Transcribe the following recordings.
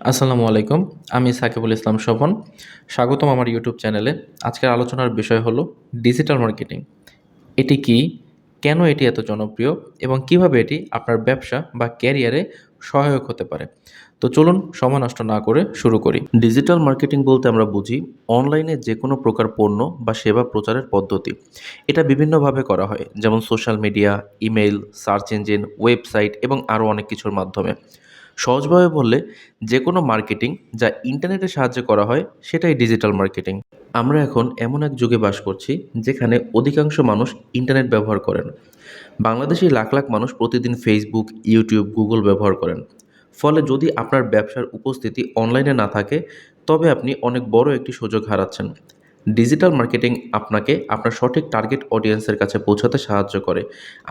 আসসালামু আলাইকুম, আমি সাকিবুল ইসলাম শোভন স্বাগতম আমার ইউটিউব চ্যানেলে। আজকের আলোচনার বিষয় হলো ডিজিটাল মার্কেটিং। এটি কি? কেন এটি এত জনপ্রিয়? এবং কীভাবে এটি আপনার ব্যবসা বা ক্যারিয়ারে সহায়ক হতে পারে? তো চলুন সময় নষ্ট না করে শুরু করি। ডিজিটাল মার্কেটিং বলতে আমরা বুঝি অনলাইনে যে কোনো প্রকার পণ্য বা সেবা প্রচারের পদ্ধতি। এটা বিভিন্নভাবে করা হয়, যেমন social media email search engine website এবং আরও অনেক কিছুর মাধ্যমে। সহজভাবে বললে যে কোনো মার্কেটিং যা ইন্টারনেটের সাহায্যে করা হয় সেটাই ডিজিটাল মার্কেটিং। আমরা এখন এমন এক যুগে বাস করছি যেখানে অধিকাংশ মানুষ ইন্টারনেট ব্যবহার করেন। বাংলাদেশে লাখ লাখ মানুষ প্রতিদিন ফেসবুক ইউটিউব গুগল ব্যবহার করেন। ফলে যদি আপনার ব্যবসার উপস্থিতি অনলাইনে না থাকে, তবে আপনি অনেক বড় একটি সুযোগ হারাচ্ছেন। ডিজিটাল মার্কেটিং আপনাকে আপনার সঠিক টার্গেট অডিয়েন্সের কাছে পৌঁছাতে সাহায্য করে,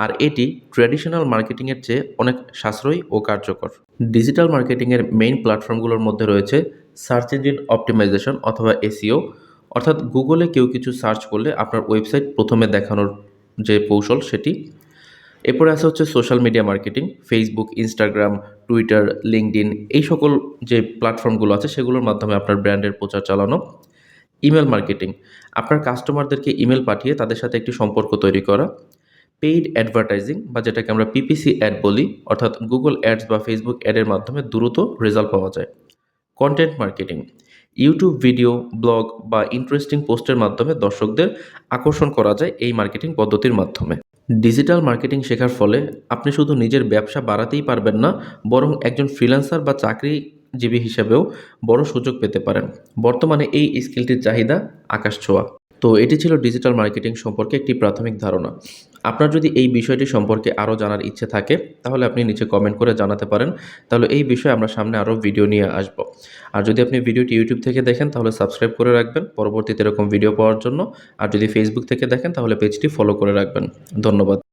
আর এটি ট্র্যাডিশনাল মার্কেটিংয়ের চেয়ে অনেক সাশ্রয়ী ও কার্যকর। ডিজিটাল মার্কেটিংয়ের মেইন প্ল্যাটফর্মগুলোর মধ্যে রয়েছে সার্চ ইঞ্জিন অপটিমাইজেশন অথবা এসিও অর্থাৎ গুগলে কেউ কিছু সার্চ করলে আপনার ওয়েবসাইট প্রথমে দেখানোর যে কৌশল সেটি। এরপরে আসা হচ্ছে social media marketing Facebook Instagram Twitter LinkedIn এই সকল যে প্ল্যাটফর্মগুলো আছে সেগুলোর মাধ্যমে আপনার ব্র্যান্ডের প্রচার চালানো। Email marketing. আপনার কাস্টমারদেরকে ইমেল পাঠিয়ে তাদের সাথে একটি সম্পর্ক তৈরি করা। পেইড অ্যাডভার্টাইজিং বা যেটাকে আমরা পিপিসি অ্যাড বলি, অর্থাৎ গুগল অ্যাডস বা ফেসবুক অ্যাডের মাধ্যমে দ্রুত রেজাল্ট পাওয়া যায়। Content marketing. YouTube video, blog বা ইন্টারেস্টিং পোস্টের মাধ্যমে দর্শকদের আকর্ষণ করা যায় এই মার্কেটিং পদ্ধতির মাধ্যমে। ডিজিটাল মার্কেটিং শেখার ফলে আপনি শুধু নিজের ব্যবসা বাড়াতেই পারবেন না, বরং একজন ফ্রিল্যান্সার বা চাকরিজীবী হিসাবেও বড় সুযোগ পেতে পারেন। বর্তমানে এই স্কিলটির চাহিদা আকাশ ছোঁয়া। তো এটি ছিল ডিজিটাল মার্কেটিং সম্পর্কে একটি প্রাথমিক ধারণা। আপনার যদি এই বিষয়টি সম্পর্কে আরও জানার ইচ্ছে থাকে, তাহলে আপনি নিচে কমেন্ট করে জানাতে পারেন। তাহলে এই বিষয়ে আমরা সামনে আরও ভিডিও নিয়ে আসব। আর যদি আপনি ভিডিওটি ইউটিউব থেকে দেখেন, তাহলে সাবস্ক্রাইব করে রাখবেন। পরবর্তীতে এরকম ভিডিও পাওয়ার জন্য। আর যদি ফেসবুক থেকে দেখেন, তাহলে পেজটি ফলো করে রাখবেন। ধন্যবাদ।